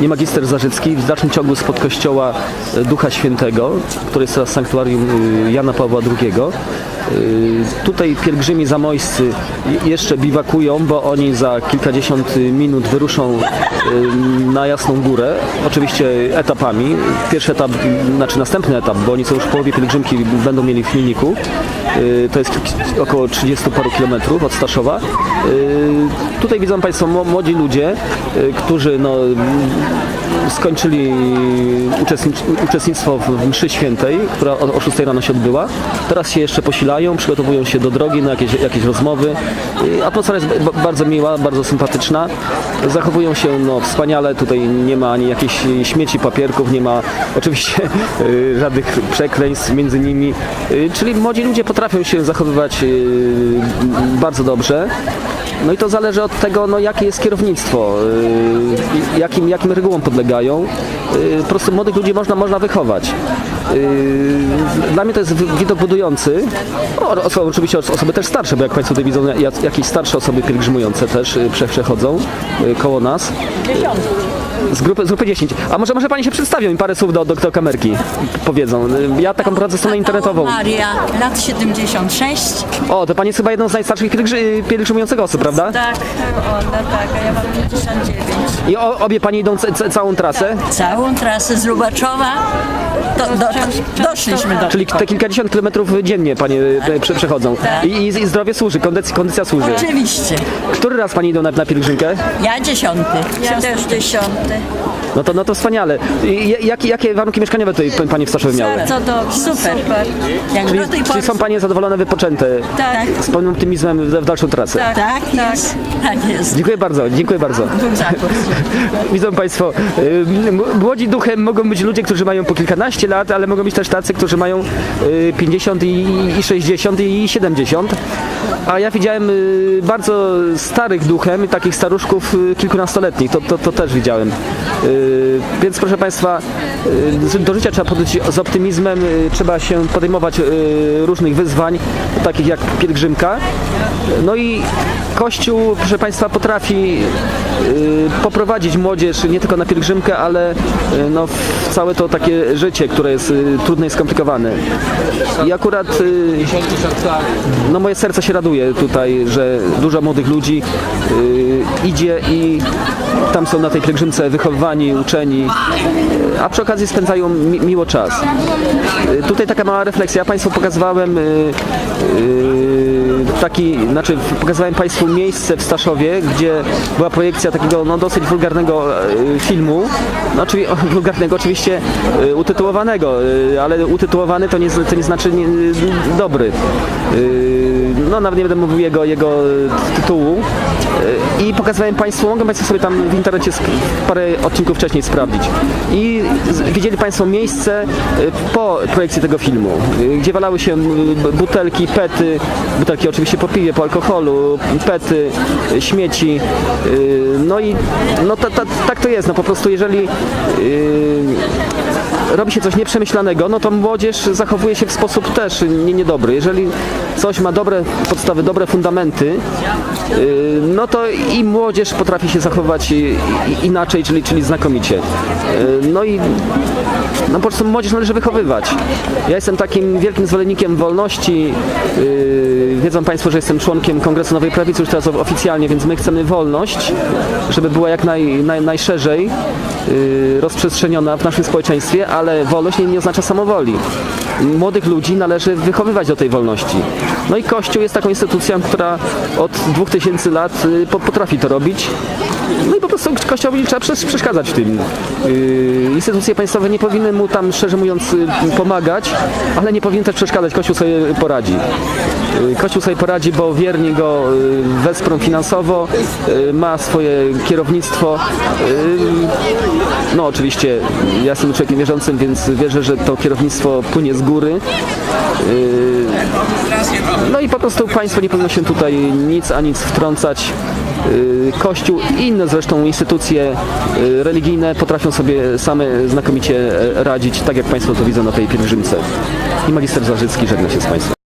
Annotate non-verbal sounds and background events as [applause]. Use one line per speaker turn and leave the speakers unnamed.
nie magister Zarzycki, w dalszym ciągu spod kościoła e, Ducha Świętego, który jest teraz sanktuarium e, Jana Pawła II. E, Tutaj pielgrzymi zamojscy je- jeszcze biwakują, bo oni za kilkadziesiąt minut wyruszą e, na Jasną Górę, oczywiście etapami. Pierwszy etap, znaczy następny etap, bo oni są już w połowie pielgrzymki, będą mieli w Milniku. E, To jest około 30 paru kilometrów od Staszowa. Tutaj widzą Państwo mło- młodzi ludzie, którzy no, skończyli uczestnictwo w mszy świętej, która o, o 6 rano się odbyła. Teraz się jeszcze przygotowują się do drogi na jakieś, jakieś rozmowy. Atmosfera jest ba- bardzo miła, bardzo sympatyczna. Zachowują się no, wspaniale, tutaj nie ma ani jakichś śmieci, papierków, nie ma [laughs] oczywiście y, żadnych przekleństw między nimi. Y, Czyli młodzi ludzie potrafią się zachowywać y, bardzo dobrze. No i to zależy od tego, no, jakie jest kierownictwo, yy, jakim, jakim regułom podlegają. Yy, po prostu młodych ludzi można, można wychować. Yy, dla mnie to jest wi- widok budujący. O, osoby, oczywiście os- osoby też starsze, bo jak Państwo tutaj widzą, jak- jakieś starsze osoby pielgrzymujące też yy, prze, przechodzą yy, koło nas. Z grupy, z grupy 10. A może, może Pani się przedstawią i parę słów do, do, do kamerki powiedzą. Ja taką prowadzę stronę internetową.
Maria, lat 76.
O, to Pani jest chyba jedną z najstarszych pielgrzy, pielgrzymujących osób, prawda?
Tak, ona tak, a ja mam 59.
I o, obie Pani idą całą trasę?
Całą trasę z Lubaczowa do, do, doszliśmy do
Czyli te kilkadziesiąt kilometrów dziennie panie e, prze, przechodzą. I, i, I zdrowie służy, kondycja, kondycja służy.
Oczywiście.
Który raz pani idą na, na pielgrzymkę?
Ja dziesiąty. Ja też dziesiąty.
No to, no to wspaniale. I, jakie, jakie warunki mieszkaniowe tutaj panie w Staszowie miały?
Co do super. Jak
Czyli, czyli są panie zadowolone, wypoczęte,
Tak,
z pełnym optymizmem w, w dalszą trasę.
tak, jest. Tak jest.
Dziękuję bardzo, dziękuję bardzo. [laughs] Widzą Państwo, y, młodzi duchem mogą być ludzie, którzy mają po kilkanaście lat, ale mogą być też tacy, którzy mają y, 50 i, i 60 i 70. A ja widziałem y, bardzo starych duchem, takich staruszków y, kilkunastoletnich, to, to, to też widziałem. Y, Więc proszę Państwa, y, do życia trzeba podejść z optymizmem, y, trzeba się podejmować różnych wyzwań, takich jak pielgrzymka. No i Kościół, proszę Państwa, potrafi poprowadzić młodzież nie tylko na pielgrzymkę, ale y, no, w całe to takie życie, które jest y, trudne i skomplikowane. I akurat y, no, moje serce się raduje tutaj, że dużo młodych ludzi y, idzie i tam są na tej pielgrzymce wychowywani, uczeni, y, a przy okazji spędzają mi, miło czas. Y, Tutaj taka mała refleksja. Ja Państwu pokazywałem y, y, taki, znaczy pokazywałem Państwu miejsce w Staszowie, gdzie była projekcja takiego no, dosyć wulgarnego y, filmu. No, czyli, [laughs] wulgarnego oczywiście y, utytułowanego, y, ale utytułowany to nie, to nie znaczy nie, dobry. No nawet nie będę mówił jego, jego tytułu. I pokazywałem Państwu, mogą Państwo sobie tam w internecie parę odcinków wcześniej sprawdzić. I widzieli Państwo miejsce po projekcji tego filmu, gdzie walały się butelki, pety, butelki oczywiście po piwie, po alkoholu, pety, y, śmieci. y, No i no ta, ta, tak to jest, no po prostu jeżeli y, robi się coś nieprzemyślanego, no to młodzież zachowuje się w sposób też nie, niedobry. Jeżeli coś ma dobre podstawy, dobre fundamenty, yy, no to i młodzież potrafi się zachować inaczej, czyli, czyli znakomicie. No i no po prostu młodzież należy wychowywać. Ja jestem takim wielkim zwolennikiem wolności. Wiedzą Państwo, że jestem członkiem Kongresu Nowej Prawicy już teraz oficjalnie, więc my chcemy wolność, żeby była jak naj, naj, najszerzej yy, rozprzestrzeniona w naszym społeczeństwie, ale wolność nie, nie oznacza samowoli. Młodych ludzi należy wychowywać do tej wolności. No i Kościół jest taką instytucją, która od 2000 lat y, po- potrafi to robić. No i po prostu Kościołowi trzeba przesz- przeszkadzać w tym. Yy, instytucje państwowe nie powinny mu tam, szczerze mówiąc, y, pomagać, ale nie powinny też przeszkadzać. Kościół sobie poradzi. Kościół sobie poradzi, bo wierni go y, wesprą finansowo, y, ma swoje kierownictwo. No oczywiście ja jestem człowiekiem wierzącym, więc wierzę, że to kierownictwo płynie z góry. Yy, No i po prostu państwo nie powinno się tutaj nic a nic wtrącać. Yy, Kościół i inne zresztą instytucje yy, religijne potrafią sobie same znakomicie e, radzić, tak jak Państwo to widzą na tej pielgrzymce. I magister Zarzycki żegna się z Państwem.